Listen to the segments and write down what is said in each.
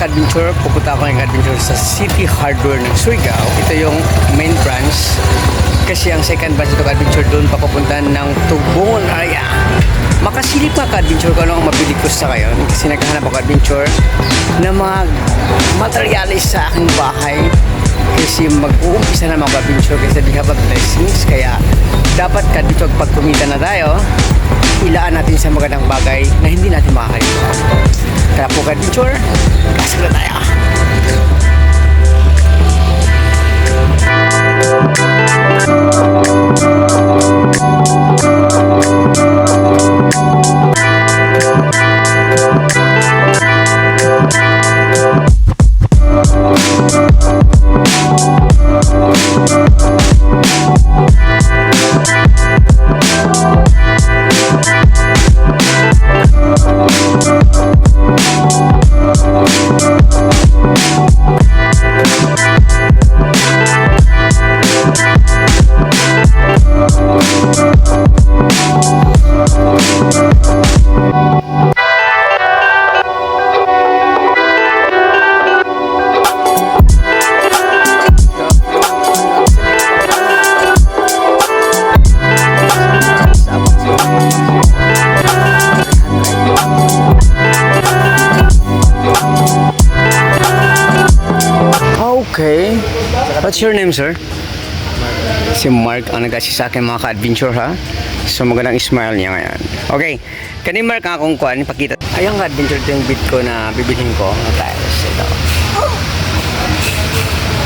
ka-adventure, pupunta ako ng adventure sa City Hardware ng Surigao. Ito yung main branch. Kasi ang second branch ito ka-adventure doon papapunta ng Tubungon area. Makasilip mga ka-adventure ko ano ang mabili ko sa ngayon. Kasi naghahanap ako adventure ng mga materialis sa aking bahay. Kasi mag-uumpisa na mga ka-adventure kasi we have a blessings. Kaya dapat ka-adventure pag kumita na tayo, ilaan natin sa magandang bagay na hindi natin makakalimutan. Kaya po ka-adventure, pasok na tayo. Okay. What's your name, sir? Si Mark ang nag-assist sa akin mga ka-adventure ha. So magandang smile niya ngayon. Okay. Kani Mark ang akong kuan pakita. Ayang ka-adventure yung bit ko na bibilhin ko ng tiles. Ito.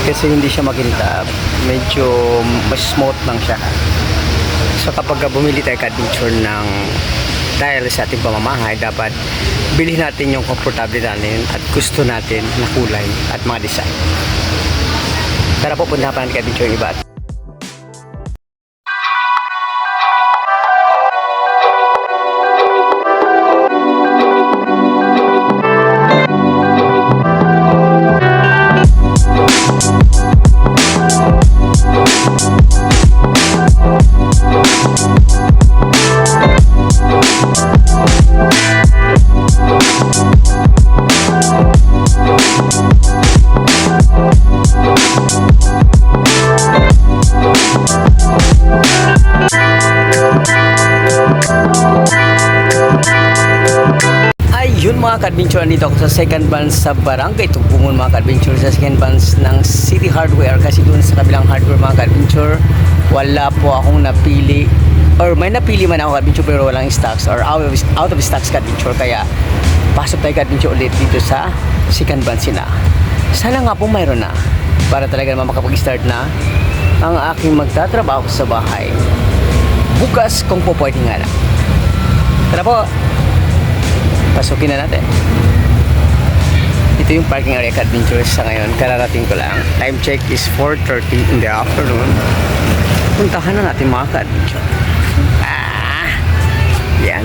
Kasi hindi siya makintab. Medyo mas smooth lang siya. So kapag bumili tayo ka-adventure ng tiles sa ating pamamahay, dapat bilhin natin yung komportable natin at gusto natin na kulay at mga design. Tara po, punta pa natin ka-adventure yung iba. Ayun mga ka-adventure, nandito ako sa second bands sa Barangay Tugpungon mga ka-adventure sa second bands ng City Hardware. Kasi doon sa kabilang hardware mga ka-adventure wala po akong napili. Or may napili man ako ka-adventure pero walang stocks or out of, out of stocks ka-adventure kaya pasok tayo ka-adventure ulit dito sa second bands sina sana nga po mayroon na para talaga naman makapag-start na ang aking magtatrabaho sa bahay. Bukas kung po pwede nga lang. Tara po pasukin na natin. Ito yung parking area adventures sa ngayon. Kararating ko lang. Time check is 4.30 in the afternoon. Puntahan na natin mga ka-adventure. Ah! Yan.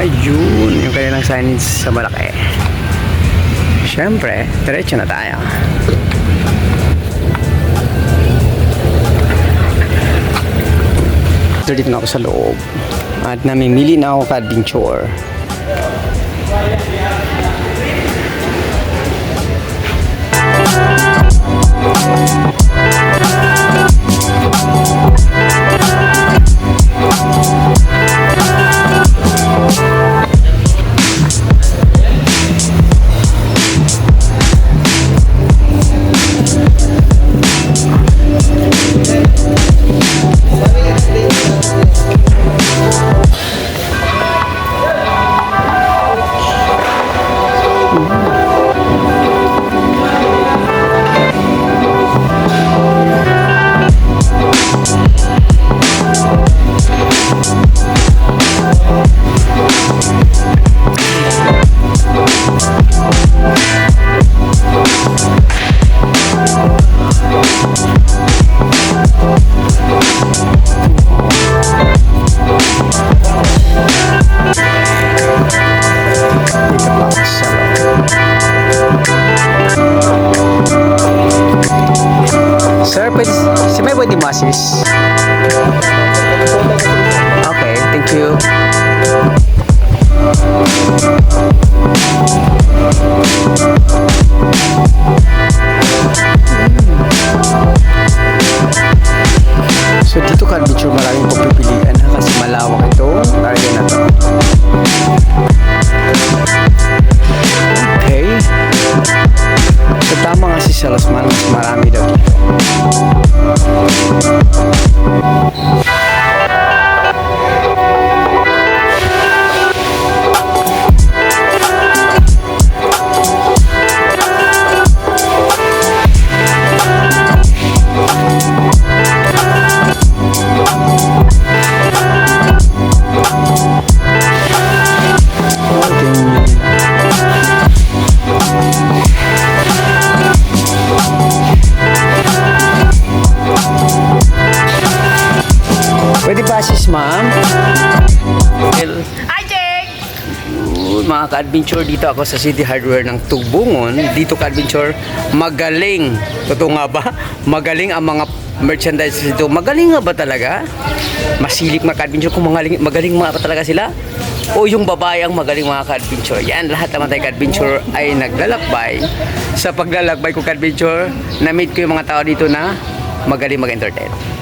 Ayun, yung kanilang signage sa malaki. Siyempre, diretso na tayo. So, dito na ako sa loob. At namimili na ako ka-adventure. Dito Sir, pwede, si may pwede masis? Okay, thank you. So tama nga si Pwede ba sis ma'am? Well, Hi, Jake! Mga ka-adventure dito ako sa City Hardware ng Tugbungon. Dito ka-adventure, magaling. Totoo nga ba? Magaling ang mga merchandise dito. Magaling nga ba talaga? Masilip mga ka-adventure kung magaling, magaling mga ba talaga sila? O yung babae ang magaling mga ka-adventure. Yan, lahat naman tayo ka-adventure ay naglalakbay. Sa paglalakbay ko ka-adventure, na-meet ko yung mga tao dito na magaling mag-entertain.